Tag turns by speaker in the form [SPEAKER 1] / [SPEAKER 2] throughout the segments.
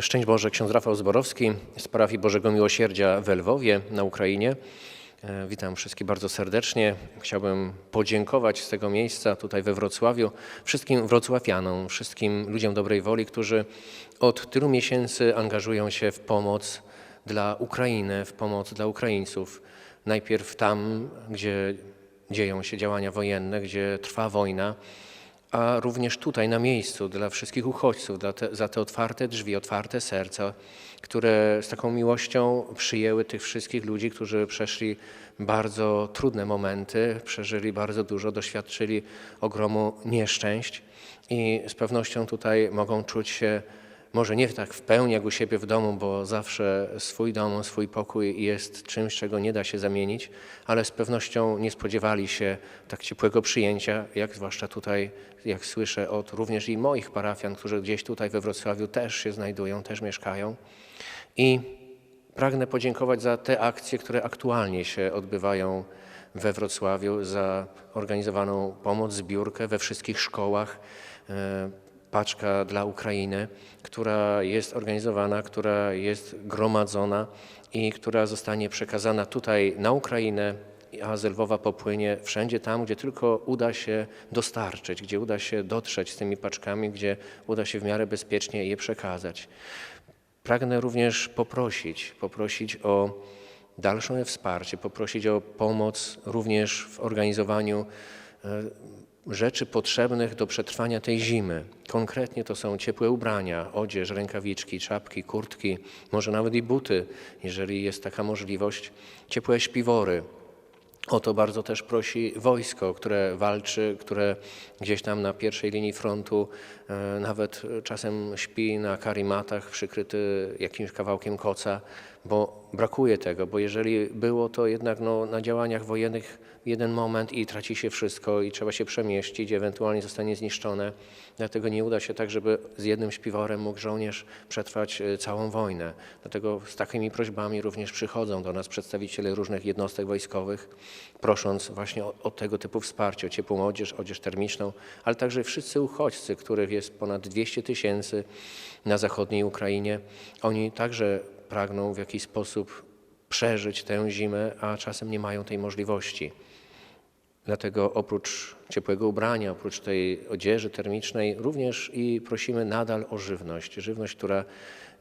[SPEAKER 1] Szczęść Boże, ksiądz Rafał Zborowski z parafii Bożego Miłosierdzia w Lwowie na Ukrainie. E, Witam wszystkich bardzo serdecznie. Chciałbym podziękować z tego miejsca tutaj we Wrocławiu wszystkim wrocławianom, wszystkim ludziom dobrej woli, którzy od tylu miesięcy angażują się w pomoc dla Ukrainy, w pomoc dla Ukraińców. Najpierw tam, gdzie dzieją się działania wojenne, gdzie trwa wojna, a również tutaj na miejscu dla wszystkich uchodźców, te, za te otwarte drzwi, otwarte serca, które z taką miłością przyjęły tych wszystkich ludzi, którzy przeszli bardzo trudne momenty, przeżyli bardzo dużo, doświadczyli ogromu nieszczęść i z pewnością tutaj mogą czuć się może nie tak w pełni jak u siebie w domu, bo zawsze swój dom, swój pokój jest czymś, czego nie da się zamienić, ale z pewnością nie spodziewali się tak ciepłego przyjęcia, jak zwłaszcza tutaj, jak słyszę od również i moich parafian, którzy gdzieś tutaj we Wrocławiu też się znajdują, też mieszkają. I pragnę podziękować za te akcje, które aktualnie się odbywają we Wrocławiu, za organizowaną pomoc, zbiórkę we wszystkich szkołach. Paczka dla Ukrainy, która jest organizowana, która jest gromadzona i która zostanie przekazana tutaj na Ukrainę, a z Lwowa popłynie wszędzie tam, gdzie tylko uda się dostarczyć, gdzie uda się dotrzeć z tymi paczkami, gdzie uda się w miarę bezpiecznie je przekazać. Pragnę również poprosić, poprosić o dalsze wsparcie, poprosić o pomoc również w organizowaniu e, rzeczy potrzebnych do przetrwania tej zimy. Konkretnie to są ciepłe ubrania, odzież, rękawiczki, czapki, kurtki, może nawet i buty, jeżeli jest taka możliwość, ciepłe śpiwory. O to bardzo też prosi wojsko, które walczy, które gdzieś tam na pierwszej linii frontu e, nawet czasem śpi na karimatach przykryty jakimś kawałkiem koca, bo brakuje tego, bo jeżeli było to jednak no, na działaniach wojennych jeden moment i traci się wszystko i trzeba się przemieścić, ewentualnie zostanie zniszczone. Dlatego nie uda się tak, żeby z jednym śpiworem mógł żołnierz przetrwać e, całą wojnę. Dlatego z takimi prośbami również przychodzą do nas przedstawiciele różnych jednostek wojskowych, prosząc właśnie o, o tego typu wsparcie, o ciepłą odzież, odzież termiczną, ale także wszyscy uchodźcy, których jest ponad 200 tysięcy na zachodniej Ukrainie. Oni także pragną w jakiś sposób przeżyć tę zimę, a czasem nie mają tej możliwości. Dlatego oprócz ciepłego ubrania, oprócz tej odzieży termicznej, również i prosimy nadal o żywność. Żywność, która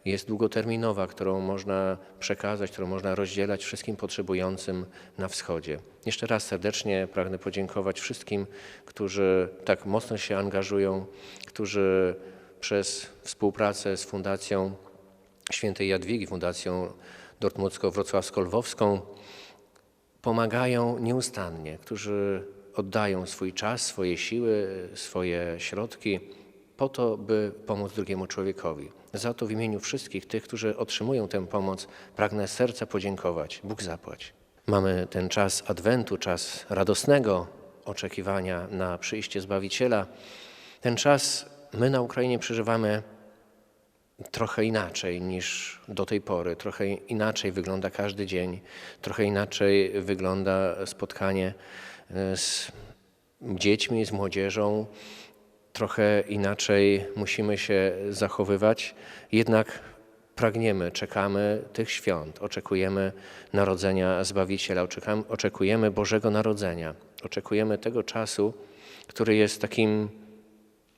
[SPEAKER 1] jest długoterminowa, którą można przekazać, którą można rozdzielać wszystkim potrzebującym na wschodzie. Jeszcze raz serdecznie pragnę podziękować wszystkim, którzy tak mocno się angażują, którzy przez współpracę z Fundacją Świętej Jadwigi, Fundacją Dortmucko-Wrocławsko-Lwowską pomagają nieustannie, którzy oddają swój czas, swoje siły, swoje środki po to, by pomóc drugiemu człowiekowi. Za to w imieniu wszystkich tych, którzy otrzymują tę pomoc, pragnę serca podziękować. Bóg zapłać. Mamy ten czas Adwentu, czas radosnego oczekiwania na przyjście Zbawiciela. Ten czas my na Ukrainie przeżywamy trochę inaczej niż do tej pory. Trochę inaczej wygląda każdy dzień, trochę inaczej wygląda spotkanie e, z dziećmi, z młodzieżą. Trochę inaczej musimy się zachowywać, jednak pragniemy, czekamy tych świąt, oczekujemy narodzenia Zbawiciela, oczekujemy Bożego Narodzenia, oczekujemy tego czasu, który jest takim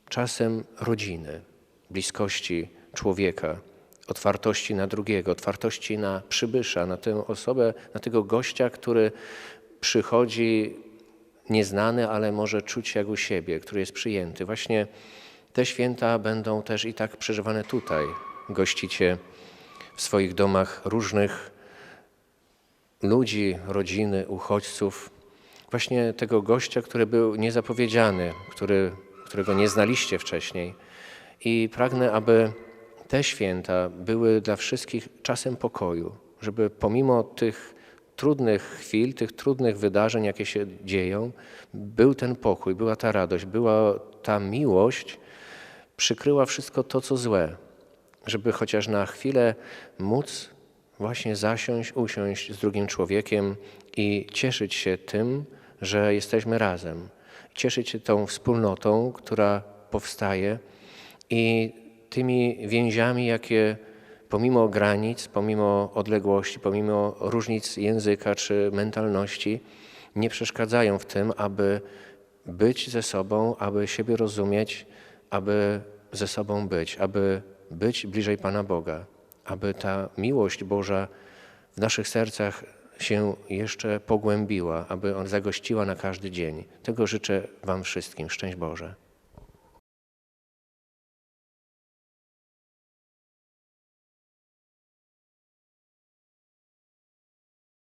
[SPEAKER 1] czasem rodziny, bliskości człowieka, otwartości na drugiego, otwartości na przybysza, na tę osobę, na tego gościa, który przychodzi nieznany, ale może czuć jak u siebie, który jest przyjęty. Właśnie te święta będą też i tak przeżywane tutaj. Gościcie w swoich domach różnych ludzi, rodziny, uchodźców. Właśnie tego gościa, który był niezapowiedziany, który, którego nie znaliście wcześniej. I pragnę, aby te święta były dla wszystkich czasem pokoju, żeby pomimo tych trudnych chwil, tych trudnych wydarzeń, jakie się dzieją, był ten pokój, była ta radość, była ta miłość, przykryła wszystko to, co złe, żeby chociaż na chwilę móc właśnie zasiąść, usiąść z drugim człowiekiem i cieszyć się tym, że jesteśmy razem. Cieszyć się tą wspólnotą, która powstaje i tymi więziami, jakie pomimo granic, pomimo odległości, pomimo różnic języka czy mentalności, nie przeszkadzają w tym, aby być ze sobą, aby siebie rozumieć, aby ze sobą być, aby być bliżej Pana Boga, aby ta miłość Boża w naszych sercach się jeszcze pogłębiła, aby on zagościła na każdy dzień. Tego życzę Wam wszystkim. Szczęść Boże.